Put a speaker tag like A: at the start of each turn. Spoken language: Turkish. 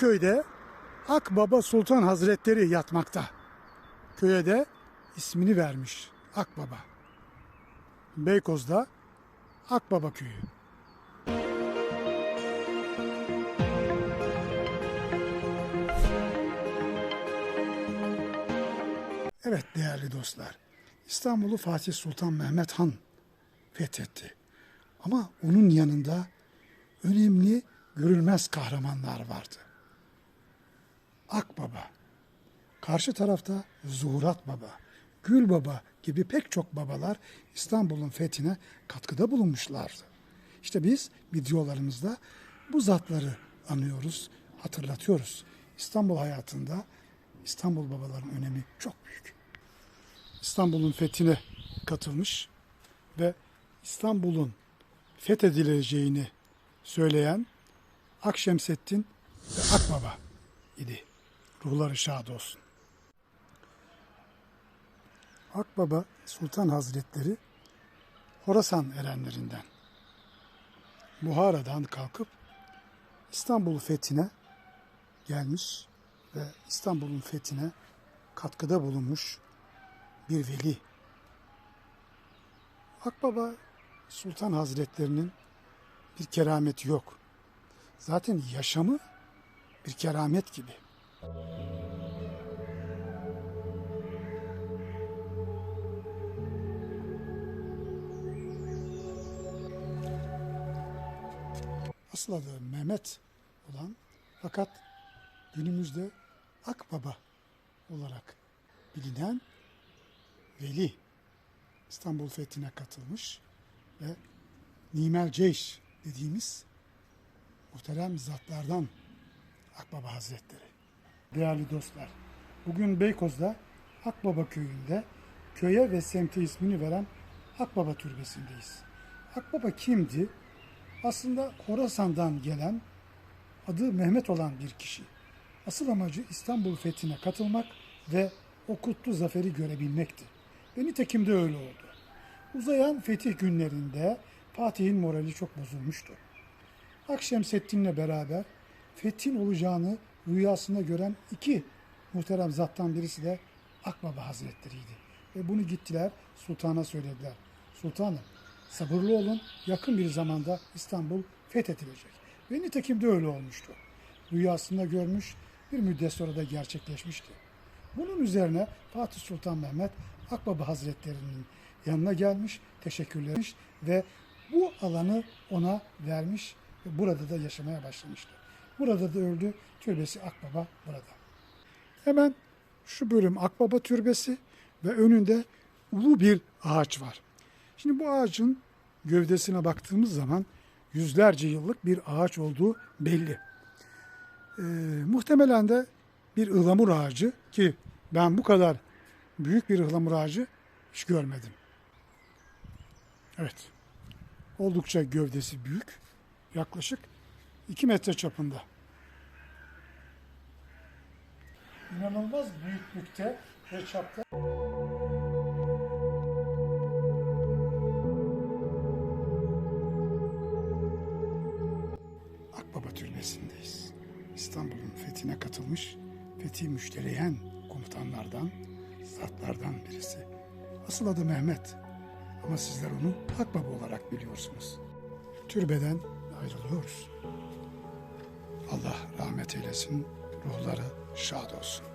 A: köyde Akbaba Sultan Hazretleri yatmakta. Köye de ismini vermiş Akbaba. Beykoz'da Akbaba Köyü. Evet değerli dostlar. İstanbul'u Fatih Sultan Mehmet Han fethetti. Ama onun yanında önemli görülmez kahramanlar vardı. Akbaba, karşı tarafta Zuhurat Baba, Gül Baba gibi pek çok babalar İstanbul'un fethine katkıda bulunmuşlardı. İşte biz videolarımızda bu zatları anıyoruz, hatırlatıyoruz. İstanbul hayatında İstanbul babaların önemi çok büyük. İstanbul'un fethine katılmış ve İstanbul'un fethedileceğini söyleyen Akşemseddin ve Akbaba idi. Ruhları şad olsun. Akbaba Sultan Hazretleri Horasan erenlerinden Buhara'dan kalkıp İstanbul fethine gelmiş ve İstanbul'un fethine katkıda bulunmuş bir veli. Akbaba Sultan Hazretlerinin bir kerameti yok. Zaten yaşamı bir keramet gibi. Asıl adı Mehmet olan fakat günümüzde Akbaba olarak bilinen veli İstanbul fethine katılmış ve Nimel Ceyş dediğimiz muhterem zatlardan Akbaba Hazretleri. Değerli dostlar, bugün Beykoz'da Akbaba köyünde köye ve semte ismini veren Akbaba türbesindeyiz. Akbaba kimdi? Aslında Horasan'dan gelen adı Mehmet olan bir kişi. Asıl amacı İstanbul fethine katılmak ve o kutlu zaferi görebilmekti. Ve nitekim de öyle oldu. Uzayan fetih günlerinde Fatih'in morali çok bozulmuştu. Akşemseddin'le beraber fethin olacağını rüyasında gören iki muhterem zattan birisi de Akbaba Hazretleri'ydi. Ve bunu gittiler sultana söylediler. Sultanım sabırlı olun yakın bir zamanda İstanbul fethedilecek. Ve nitekim de öyle olmuştu. Rüyasında görmüş bir müddet sonra da gerçekleşmişti. Bunun üzerine Fatih Sultan Mehmet Akbaba Hazretleri'nin yanına gelmiş, teşekkürler etmiş ve bu alanı ona vermiş ve burada da yaşamaya başlamıştı. Burada da öldü. Türbesi Akbaba burada. Hemen şu bölüm Akbaba Türbesi ve önünde ulu bir ağaç var. Şimdi bu ağacın gövdesine baktığımız zaman yüzlerce yıllık bir ağaç olduğu belli. Ee, muhtemelen de bir ıhlamur ağacı ki ben bu kadar büyük bir ıhlamur ağacı hiç görmedim. Evet. Oldukça gövdesi büyük. Yaklaşık 2 metre çapında. İnanılmaz büyüklükte ve çapta. Akbaba Türbesi'ndeyiz. İstanbul'un fethine katılmış, fethi müştereyen komutanlardan, zatlardan birisi. Asıl adı Mehmet ama sizler onu Akbaba olarak biliyorsunuz. Türbeden ayrılıyoruz. Allah rahmet eylesin. Ruhları şad olsun.